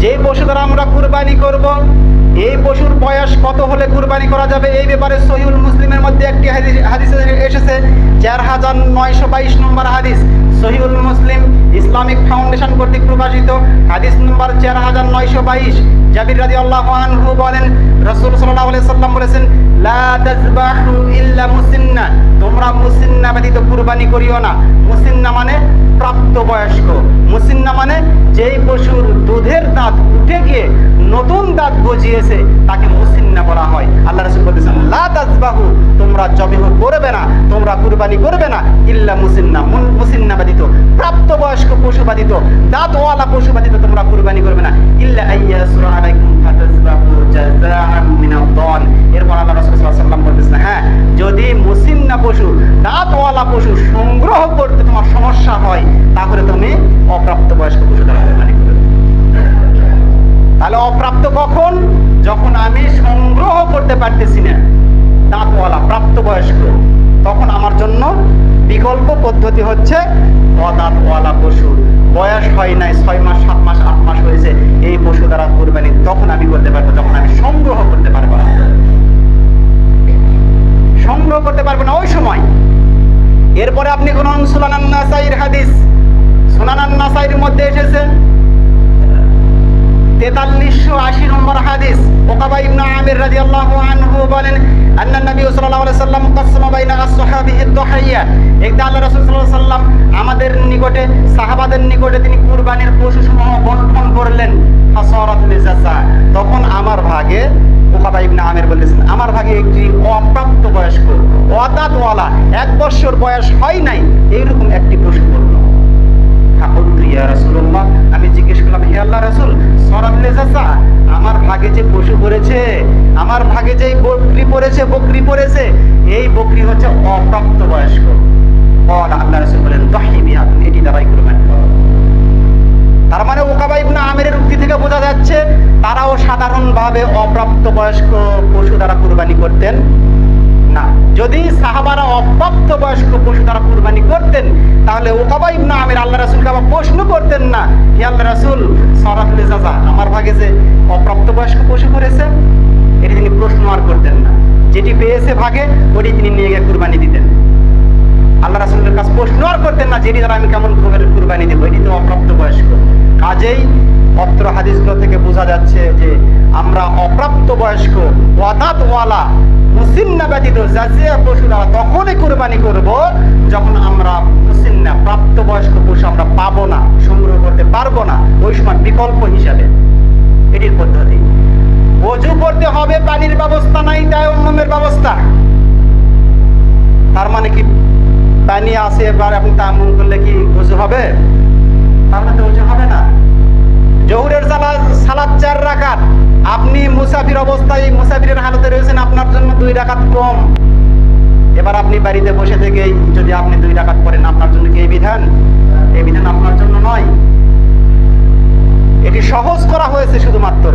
যেই পশু দ্বারা আমরা কুরবানি করব, এই পশুর বয়স কত হলে কুরবানি করা যাবে? এই ব্যাপারে সহিউল মুসলিমের মধ্যে একটি হাদিস এসেছে, চার হাজার নয়শো বাইশ নম্বর হাদিস। সহিউল মুসলিম ইসলামিক ফাউন্ডেশন কর্তৃক প্রকাশিত হাদিস নম্বর চার হাজার নয়শো বাইশ। জাবির রাজি আল্লাহ আনহু বলেন, রসুল সাল্লাহ সাল্লাম বলেছেন, লা ইল্লা মুসিন্না। তোমরা মুসিন্না ব্যতীত কুরবানি করিও না। মুসিন্না মানে প্রাপ্তবয়স্ক। মুসিন্না মানে যেই পশুর দুধের দাঁত উঠে গিয়ে নতুন দাঁত গজিয়েছে, তাকে মুসিন্না বলা হয়। আল্লাহ রসুল বলতেছেন, লা তাজবাহু তোমরা জবিহ করবে না, তোমরা কুরবানি করবে না, ইল্লা মুসিন্না। মুসিন্না ব্যতীত, প্রাপ্তবয়স্ক পশু ব্যতীত, দাঁতওয়ালা পশু ব্যতীত তোমরা কুরবানি করবে না। ইল্লা আইয়াসুরা আলাইকুম এরপর আল্লাহ রাসূল সাল্লাল্লাহু বলতেছেন হ্যাঁ যদি মুসিন্না পশু, দাঁতওয়ালা পশু সংগ্রহ করতে তোমার সমস্যা হয়, তাহলে তুমি অপ্রাপ্ত বয়স্ক পশু দ্বারা করবে তাহলে অপ্রাপ্ত কখন? যখন আমি সংগ্রহ করতে পারতেছি না, দাঁতওয়ালা, প্রাপ্তবয়স্ক, তখন আমার জন্য বিকল্প পদ্ধতি হচ্ছে অদাঁতওয়ালা পশু। বয়স হয় নাই ছয় এরপরে আপনি কোন সুনানান নাসাইর হাদিস। সুনানান নাসাইর মধ্যে এসেছে, তেতাল্লিশশো আশি নম্বর হাদিস। ওকাবা ইবনে আমির রাদিয়াল্লাহু আনহু বলেন, আন্না নবী সাল্লাল্লাহু আলাইহি সাল্লাম কাসমা বাইনা আসহাবিহি দুহাইয়া একদা আল্লাহ রাসূল সাল্লাল্লাহু সাল্লাম আমাদের নিকটে, সাহাবাদের নিকটে তিনি কুরবানির পশুসমূহ বন্টন করলেন। ফাসারাত লিজাসা তখন আমার ভাগে ইবনে আমির বলেছেন, আমার ভাগে একটি অপ্রাপ্ত বয়স্ক এক বছর বয়স হয় নাই, এইরকম একটি আমি জিজ্ঞেস করলাম, হে আল্লাহ রাসূল আমার ভাগে যে পশু পড়েছে, আমার ভাগে যে বকরি পড়েছে বকরি পড়েছে, এই বকরি হচ্ছে অপ্রাপ্ত বয়স্ক। আল্লাহ রাসূল বলেন এটি দ্বারাই কুরবানি করো তার মানে ওকাবা ইবনে আমিরের উক্তি থেকে বোঝা যাচ্ছে সাধারণভাবে অপ্রাপ্ত বয়স্ক পশু দ্বারা কুরবানি করতেন? না। যদি সাহাবারা অপ্রাপ্ত বয়স্ক পশু দ্বারা কুরবানি করতেন, তাহলে ওকাবা ইবনে আমির আল্লাহ রাসূলকে আবার প্রশ্ন করতেন না, হে আল্লাহ রাসূল সরাতুল জাজা আমার ভাগে যে অপ্রাপ্ত বয়স্ক পশু করেছে? এটি তিনি প্রশ্ন আর করতেন না। যেটি পেয়েছে ভাগে, ওটি তিনি নিয়ে গিয়ে কুরবানি দিতেন। আল্লাহ রাসুলের কাছে প্রশ্ন আর করতেন না, যেটি দ্বারা আমি কেমন কুরবানি দেবো? এটি তো অপ্রাপ্ত বয়স্ক কাজেই অত্র হাদিসগুলো থেকে বোঝা যাচ্ছে যে আমরা অপ্রাপ্ত বয়স্ক ওয়াদাতওয়ালা, মুসিন্না ব্যতীত জাজিয়া পশু তখনই কুরবানি করব যখন আমরা মুসিন্না পশু আমরা পাবো না, সংগ্রহ করতে পারব না, ওই সময় বিকল্প হিসাবে। এটির পদ্ধতি। অজু করতে হবে, পানির ব্যবস্থা নাই তাই অন্যমের ব্যবস্থা। তার মানে কি? পানি আছে, এবার আপনি তামুন করলে কি উজু হবে? তাহলে তো উজু হবে না। জহুরের সালাদ সালাদ চার রাকাত। আপনি মুসাফির অবস্থায় মুসাফিরের হালতে রয়েছেন, আপনার জন্য দুই রাকাত কম। এবার আপনি বাড়িতে বসে থেকেই যদি আপনি দুই রাকাত করেন আপনার জন্য কি বিধান? এই বিধান আপনার জন্য নয়। এটি সহজ করা হয়েছে শুধুমাত্র।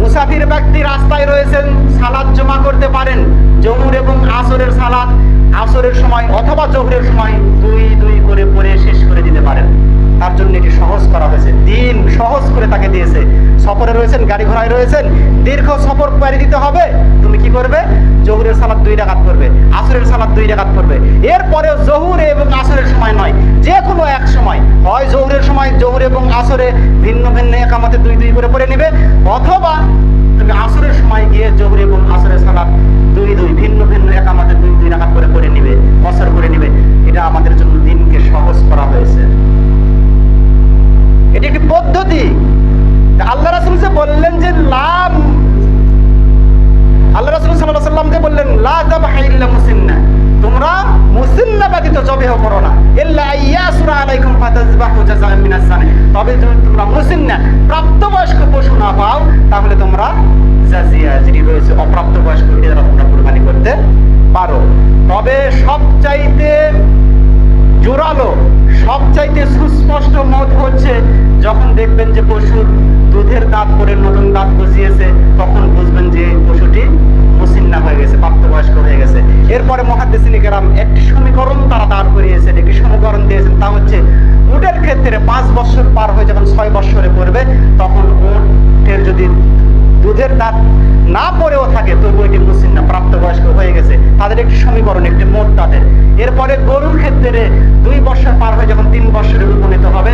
মুসাফির ব্যক্তি রাস্তায় রয়েছেন, সালাদ জমা করতে পারেন। জহুর এবং আসরের সালাদ, আসরের সময় অথবা জহুরের সময় দুই দুই করে পরে শেষ করে দিতে পারেন। তার জন্য এটি সহজ করা হয়েছে। দিন সহজ করে তাকে দিয়েছে। সফরে রয়েছেন, গাড়ি ঘোড়ায় রয়েছেন। দীর্ঘ সফর পাড়ি দিতে হবে। তুমি কি করবে? জহুরের সালাদ দুই রাকাত করবে আসরের সালাদ দুই রাকাত করবে এরপরে জহুর এবং আসরের সময় নয় যে কোনো এক সময়। হয় জহুরের সময়, জহুর এবং আসরে ভিন্ন ভিন্ন একামতে দুই দুই করে পড়ে নেবে। অথবা তুমি আসরের সময় গিয়ে জহুর এবং আসরের সালাদ দুই দুই, ভিন্ন ভিন্ন একামতে দুই দুই রাকাত করে পড়ে নিবে অসর করে নিবে। এটা আমাদের তবে যদি তোমরা মুসিন্না প্রাপ্তবয়স্ক পশু না পাও, তাহলে তোমরা জাজিয়া যেটি রয়েছে অপ্রাপ্ত বয়স্ক তোমরা কুরবানি করতে পারো। তবে সবচাইতে জোরালো, সবচাইতে সুস্পষ্ট মত হচ্ছে, যখন দেখবেন যে পশুর দুধের দাঁত পরে নতুন দাঁত গজিয়েছে, তখন বুঝবেন যে পশুটি মুসিন্না হয়ে গেছে, প্রাপ্তবয়স্ক হয়ে গেছে। এরপরে না পড়েও থাকে তবু এটি মুসিন্না প্রাপ্তবয়স্ক হয়ে গেছে। তাদের একটি সমীকরণ, একটি মোট তাদের। এরপরে গরুর ক্ষেত্রে দুই বছর পার হয়ে যখন তিন বছরে উপনীত হবে